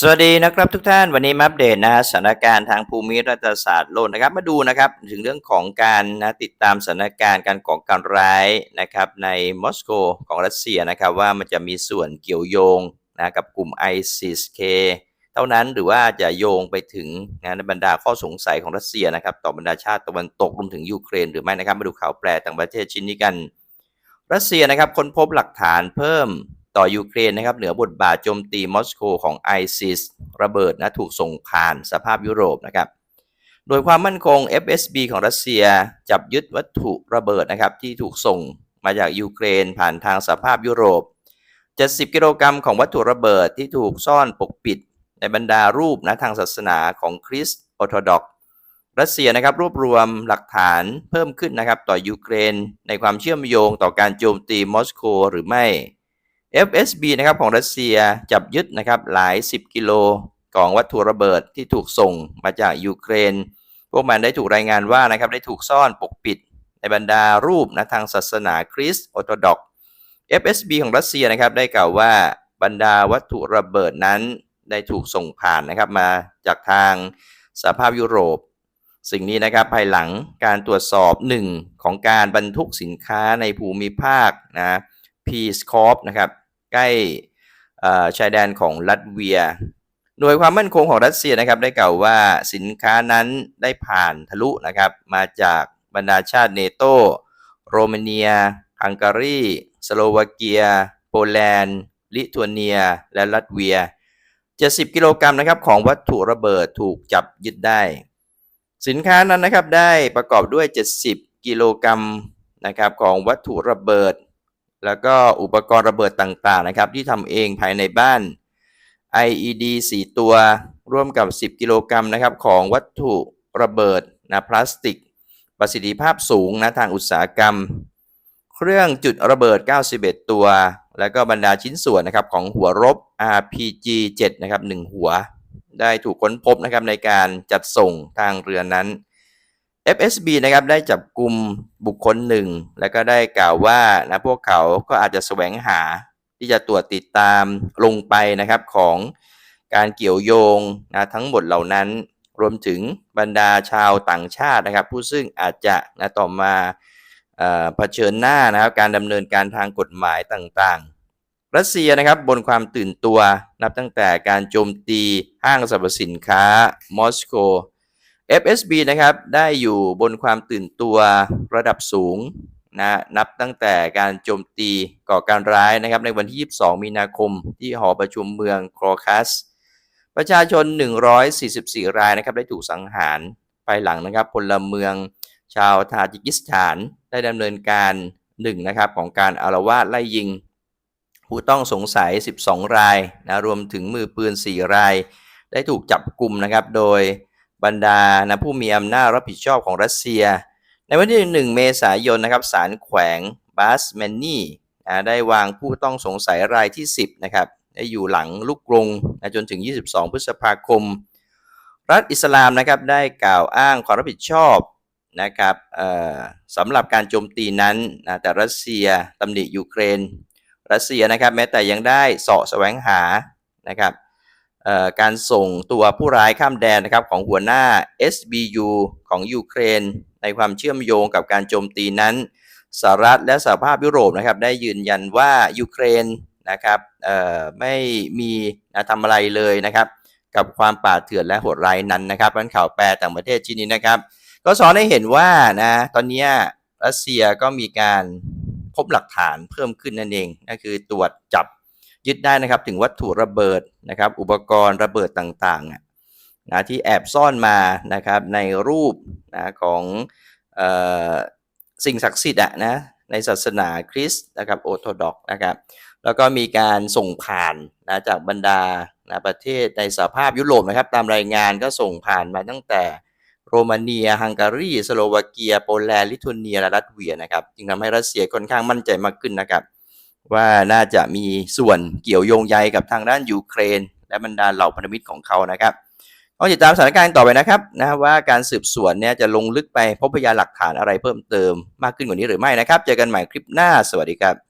สวัสดีนะครับทุกท่านวันนี้มาอัปเดตนะฮะสถานการณ์ทางภูมิรัฐศาสตร์โลกนะครับ มาดูนะครับถึงเรื่องของการนะติดตามสถานการณ์การก่อการร้ายนะครับในมอสโกของรัสเซียนะครับว่ามันจะมีส่วนเกี่ยวโยงนะกับกลุ่ม ISIS-K เท่านั้นหรือว่าจะโยงไปถึงนะในบรรดาข้อสงสัยของรัสเซียนะครับต่อบรรดาชาติตะวันตกรวมถึงยูเครนหรือไม่นะครับมาดูข่าวแปลต่างประเทศชิ้นนี้กัน รัสเซียนะครับค้นพบหลักฐานเพิ่ม ต่อยูเครนนะครับเหนือบทบาทโจมตีมอสโกของ ISIS ระเบิดนะถูกส่งผ่านสภาพยุโรปนะครับโดยความมั่นคง FSB ของรัสเซียจับยึดวัตถุระเบิดนะครับที่ถูกส่งมาจากยูเครนผ่านทางสภาพยุโรป 70 กิโลกรัมของวัตถุระเบิดที่ถูกซ่อนปกปิด ในบรรดารูปนะทางศาสนาของคริสต์ออร์โธดอกซ์รัสเซียนะครับรวบรวมหลักฐานเพิ่มขึ้นนะครับต่อยูเครน ในความเชื่อมโยงต่อการโจมตีมอสโกหรือไม่ FSB นะครับของรัสเซียจับยึดนะครับหลาย 10 กิโลของวัตถุระเบิดที่ถูกส่งมาจากยูเครน พวกมันได้ถูกรายงานว่านะครับได้ถูกซ่อนปกปิด ในบรรดารูปนะทางศาสนาคริสต์ออร์โธดอกซ์ FSB ของรัสเซียนะครับได้กล่าวว่าบรรดาวัตถุระเบิดนั้นได้ถูกส่งผ่านนะครับมาจากทางสภาพยุโรป สิ่งนี้นะครับภายหลังการตรวจสอบหนึ่งของการบรรทุกสินค้าในภูมิภาคนะ พีสคอปนะครับใกล้ชายแดนของรัสเวียหน่วยความมั่นคงของรัสเซียนะครับได้กล่าวว่าสินค้านั้นได้ผ่านทะลุนะครับมาจากบรรดาชาติเนโตโรมาเนีย ฮังการี สโลวาเกีย โปแลนด์ ลิทัวเนีย และลัตเวีย 70 กิโลกรัมนะครับของวัตถุระเบิดถูกจับยึดได้ สินค้านั้นนะครับได้ประกอบด้วย 70 กิโลกรัมนะครับของวัตถุระเบิด แล้วก็อุปกรณ์ระเบิดต่างๆนะครับ ที่ทำเองภายในบ้าน IED 4 ตัว ร่วมกับ 10 กิโลกรัมนะครับ ของวัตถุระเบิดนะพลาสติก ประสิทธิภาพสูงนะทางอุตสาหกรรม เครื่องจุดระเบิด 91 ตัว แล้วก็บรรดาชิ้นส่วนนะครับของหัวรบ RPG 7 นะครับ 1 หัว ได้ถูกค้นพบนะครับในการจัดส่งทางเรือนั้น FSB นะครับได้จับกลุ่มบุคคลหนึ่ง แล้วก็ได้กล่าวว่านะพวกเขาก็อาจจะแสวงหาที่จะตรวจติดตามลงไปนะครับของการเกี่ยวโยงนะทั้งหมดเหล่านั้น รวมถึงบรรดาชาวต่างชาตินะครับ ผู้ซึ่งอาจจะนะต่อมาเอ่อเผชิญหน้านะครับการดำเนินการทางกฎหมายต่างๆ รัสเซียนะครับบนความตื่นตัวนับตั้งแต่การโจมตีห้างสรรพสินค้ามอสโก FSB นะครับได้อยู่บนความตื่นตัวระดับสูงนะนับตั้งแต่การโจมตีก่อการร้ายนะครับในวันที่ 22 มีนาคม ที่หอประชุมเมืองโครคัส ประชาชน 144 รายนะครับได้ถูกสังหารภายหลังนะครับพลเมืองชาวทาจิกิสถานได้ดำเนินการหนึ่งนะครับของการอารวาสไล่ยิง ผู้ต้องสงสัย 12 รายนะรวมถึงมือปืน 4 ราย ได้ถูกจับกลุ่มนะครับโดย บรรดานะผู้มีอำนาจรับผิดชอบของรัสเซีย ในวันที่ 1 เมษายนนะครับศาลแขวงบาสแมนนี่นะได้วางผู้ต้องสงสัยรายที่ 10 นะครับได้อยู่หลังลูกกรงนะจนถึง 22 พฤษภาคม รัฐอิสลามนะครับได้กล่าวอ้างความรับผิดชอบนะครับสำหรับการโจมตีนั้นนะแต่รัสเซียตำหนิยูเครน รัสเซียนะครับแม้แต่ยังได้เสาะแสวงหานะครับ การส่งตัวผู้ร้ายข้ามแดนนะครับของหัวหน้า SBU ของยูเครน ในความเชื่อมโยงกับการโจมตีนั้นสหรัฐและสหภาพยุโรปนะครับได้ยืนยันว่ายูเครนนะครับไม่มีทำอะไรเลยนะครับกับความป่าเถื่อนและโหดร้ายนั้นนะครับมันข่าวแปลต่างประเทศชิ้นนี้นะครับ ก็สอนให้เห็นว่านะตอนนี้รัสเซียก็มีการพบหลักฐานเพิ่มขึ้นนั่นเองนั่นคือตรวจจับ ยึดได้นะครับถึงวัตถุระเบิดนะครับ อุปกรณ์ระเบิดต่างๆอะนะที่แอบซ่อนมานะครับในรูปนะของออสิ่งศักดิ์สิทธิ์อะนะในศาสนาคริสต์นะครับโอร์โธดอกนะครับแล้วก็มีการส่งผ่านนะจากบรรดานะประเทศในสหภาพยุโรปนะครับตามรายงานก็ส่งผ่านมาตั้งแต่โรมาเนีย ฮังการี สโลวาเกีย โปแลนด์ ลิทัวเนีย และรัสเวียนะครับ จึงทำให้รัสเซียค่อนข้างมั่นใจมากขึ้นนะครับ ว่าน่าจะมีส่วนเกี่ยวโยงใยกับทางด้านยูเครน และบรรดาเหล่าพันธมิตรของเขานะครับต้องติดตามสถานการณ์ต่อไปนะครับนะว่าการสืบสวนเนี่ยจะลงลึกไปพบพยานหลักฐานอะไรเพิ่มเติมมากขึ้นกว่านี้หรือไม่นะครับ เจอกันใหม่คลิปหน้าสวัสดีครับ